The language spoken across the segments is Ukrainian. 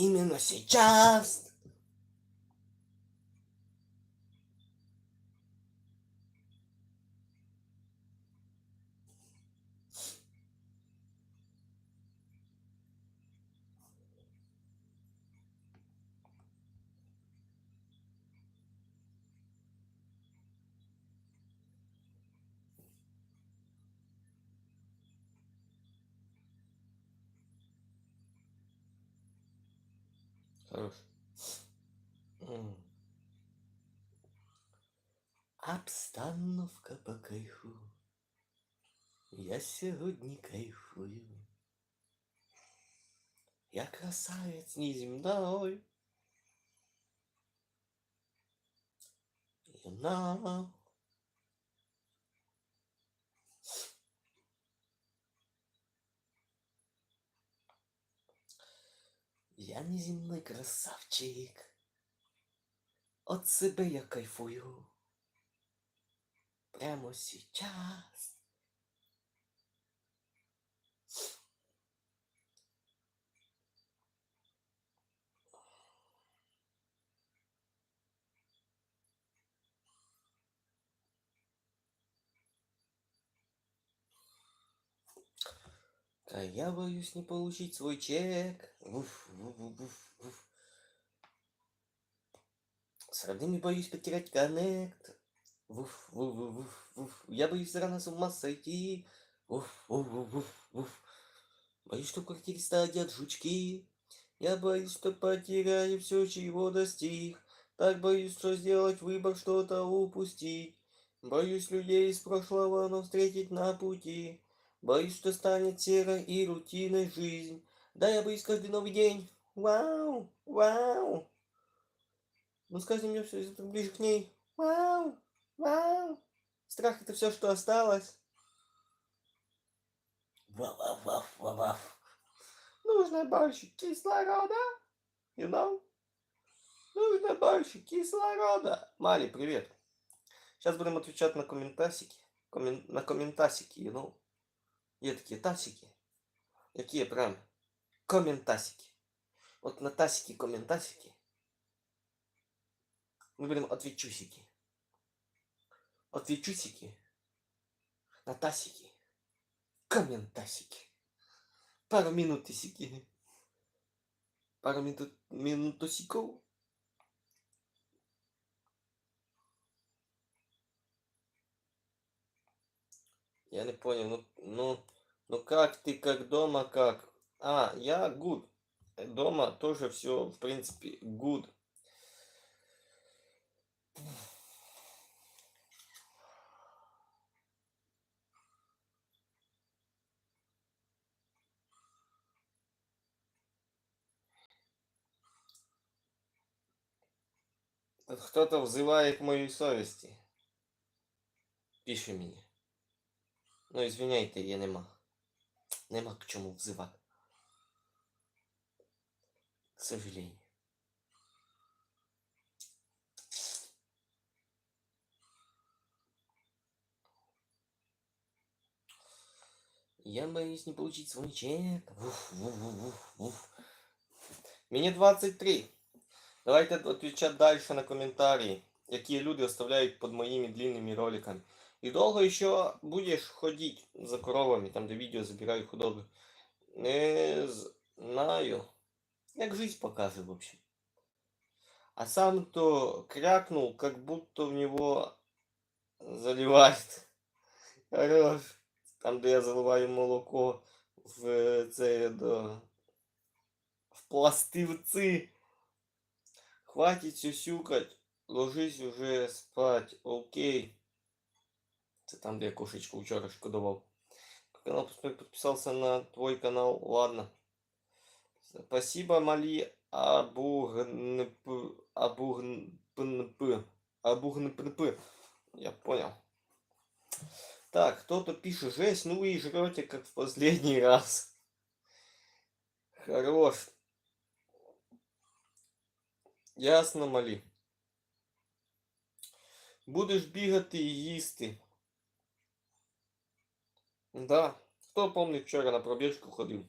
Именно сейчас. Хорош. Обстановка по кайфу. Я сьогодні кайфую. Я красавець неземной. You know. Я неземной красавчик. От себе я кайфую. Прямо сейчас. А я боюсь не получить свой чек. Уф, уф, уф, уф. С родными боюсь потерять коннект. Уф, уф, уф, уф. Я боюсь рано с ума сойти. Уф, уф, уф, уф, уф. Боюсь, что в квартире стоят жучки. Я боюсь, что потеряю все, чего достиг. Так боюсь, что сделать выбор, что-то упустить. Боюсь людей из прошлого, но встретить на пути. Боюсь, что станет серой и рутиной жизнь. Да, я боюсь каждый новый день. Вау, вау. Ну, с каждым днем все ближе к ней. Вау, вау. Страх это все, что осталось. Вау. Нужно больше кислорода. You know? Нужно больше кислорода. Мали, привет. Сейчас будем отвечать на комментасики. Коммен... На комментасики, you know? Є такі тасики, які прям коментасики. От на тасики коментасики ми будемо отвечусики. Отвечусики на тасики коментасики. Пару минутисики. Пару минут, минутусиков. Я не понял, ну, ну как ты, как дома, как? А, я good. Дома тоже все, в принципе, good. Кто-то взывает моей совести. Пиши мне. Ну, извиняйте, я нема. Нема к чому взивати. К сожалению. Я боюсь не получить свой чек. Уф, уф, уф, уф. Мені 23. Давайте отвечать дальше на комментарии, какие люди оставляют под моими длинными роликами. И долго еще будешь ходить за коровами, там где видео забираю худобы. Не знаю. Як жизнь показывает в общем. А сам то крякнул, как будто в него заливает. Хорош. Там, де я заливаю молоко в це до. В пластивці. Хватит сюсюкать. Ложись уже спать. Окей. Це там, де я кошечку вчора шкодував. Канал подписался на твой канал. Ладно. Спасибо, Мали Абугнп. Абугнп. Абугнп. Я понял. Так, кто-то пишет, жесть, ну вы и жрете, как в последний раз. Хорош. Ясно, Малі. Будеш бігати і їсти. Да. Хто помнить вчора на пробіжку ходив?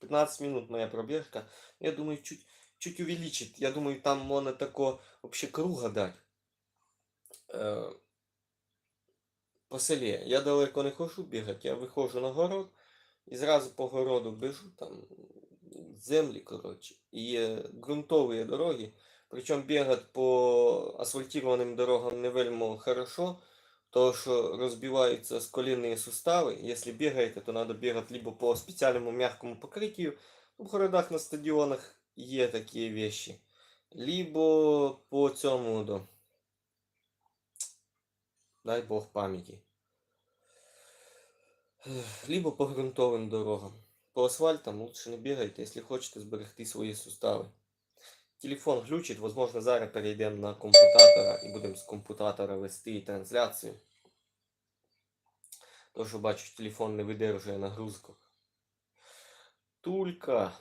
15 минут моя пробежка. Я думаю, чуть, чуть увеличить. Я думаю, там можно тако вообще круга дать. Е, по селі. Я далеко не хожу бігати, я виходжу на город і зразу по городу біжу, там землі, коротше. І є ґрунтові дороги. Причому бігати по асфальтированим дорогам не вельми хорошо, тому що розбиваються сколінні сустави. Якщо бігаєте, то треба бігати либо по спеціальному м'якому покриттю. В городах на стадіонах є такі вещи. Либо по цьому до. Дай Бог пам'яті. Либо по ґрунтовим дорогам. По асфальтам лучше не бігайте, якщо хочете зберегти свої сустави. Телефон глючить, возможно, зараз перейдемо на компутатора і будемо з компутатора вести трансляцію. То, що бачу, що телефон не видержує нагрузку. Тулька.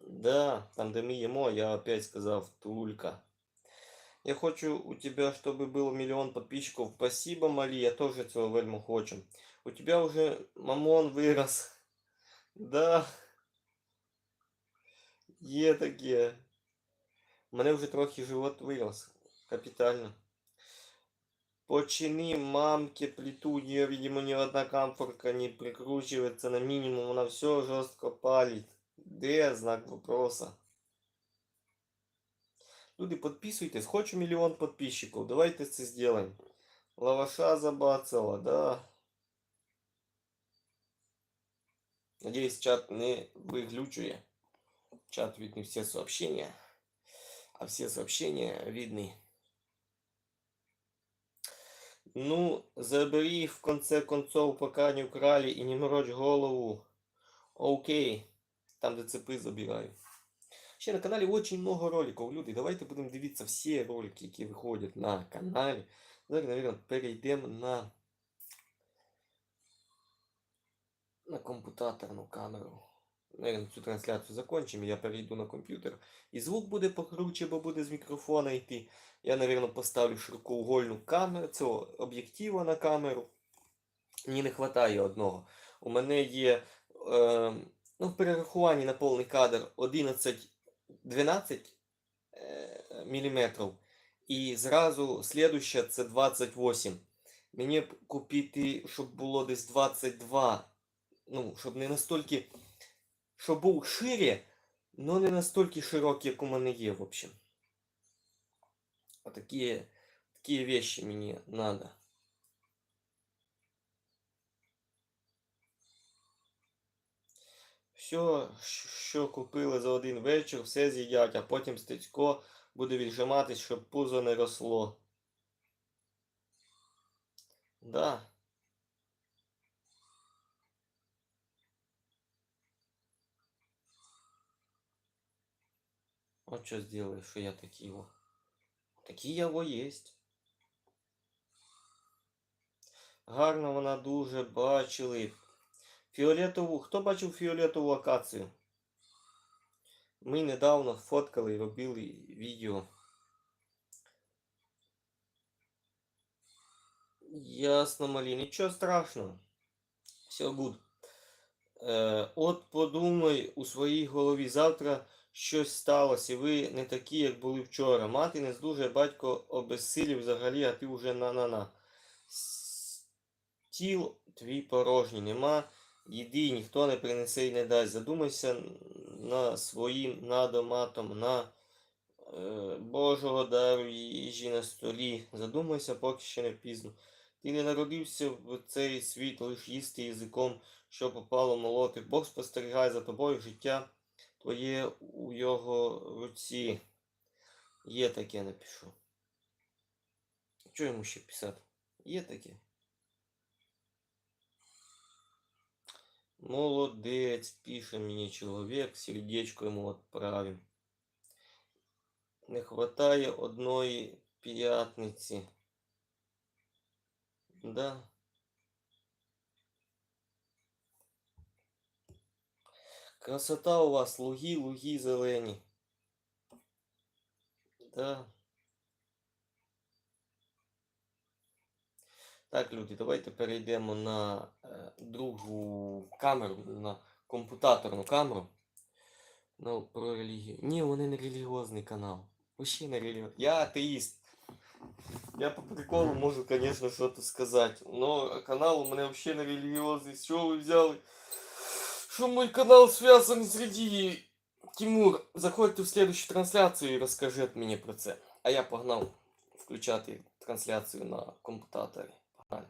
Да, там, де ми їмо, я опять сказав Тулька. Я хочу у тебя, чтобы был миллион подписчиков. Спасибо, Мали, я тоже цього вельми хочу. У тебя уже мамон вирос. Да. Є таке. У мене вже трохи живот вирос. Капітально. Почини мамке плиту, ее, видимо, ни одна камфорка не прикручивается на минимум, она все жестко палит. Де знак вопроса? Люди, подписывайтесь, хочу миллион подписчиков, давайте це сделаем. Лаваша забацала, да. Надеюсь, чат не выглючує. Чат видны все сообщения, а все сообщения видны. Ну, забери в конце концов, пока не украли и не морочь голову. Окей. Там, де цепи забираю. Ще на каналі очень много роликів. Люди, давайте будемо дивитися всі ролики, які виходять на каналі. Зараз, наверное, перейдемо на, на компутаторну камеру. Наверное, цю трансляцію закончимо, я перейду на комп'ютер. І звук буде покруче, бо буде з мікрофона йти. Я, наверное, поставлю широкоугольну камеру, цього об'єктива на камеру. Мені не вистачає одного. У мене є е, ну, в перерахуванні на повний кадр 11 12 е, мм. І зразу слідуще це 28. Мені б купити, щоб було десь 22. Ну, щоб не настільки. Щоб був шире, але не настільки широкий, як у мене є, в общем. Отакі, такі вещи мені надо. Все, що купили за один вечір, все з'їдять, а потім стецько буде віджиматись, щоб пузо не росло. Да. От що зробив, що я такий во. Такі яво єсть. Гарно вона дуже бачили. Фіолетову. Хто бачив фіолетову акацію? Ми недавно фоткали і робили відео. Ясно, малі, нічого страшного. Все good. Е, от подумай у своїй голові завтра щось сталося, і ви не такі, як були вчора. Мати не здужує, батько обезсилів взагалі, а ти вже на-на-на. Тіл твій порожній нема. Їди, ніхто не принесе і не дасть. Задумайся на своїм надоматом, на е, Божого дару їжі на столі. Задумайся, поки ще не пізно. Ти не народився в цей світ лиш їсти язиком, що попало молоти. Бог спостерігає за тобою життя твоє у його руці. Є таке напишу. Що йому ще писати? Є таке. Молодець, пише мені чоловік, сердечко йому відправим. Не хватає одної п'ятниці. Да. Красота у вас, луги, луги зелені. Да. Так, люди, давайте перейдемо на е, другу камеру, на компутаторну камеру. Ну, про релігію. Ні, вони не релігіозний канал. Вообще не релігіозний. Я атеїст. Я по приколу можу, конечно, что-то сказать. Но канал у меня вообще не религиозный. С чего вы взяли? Что мой канал связан с религией? Тимур, заходьте в следующую трансляцию и расскажи от меня про це. А я погнал включати трансляцію на компутаторі. Погнали.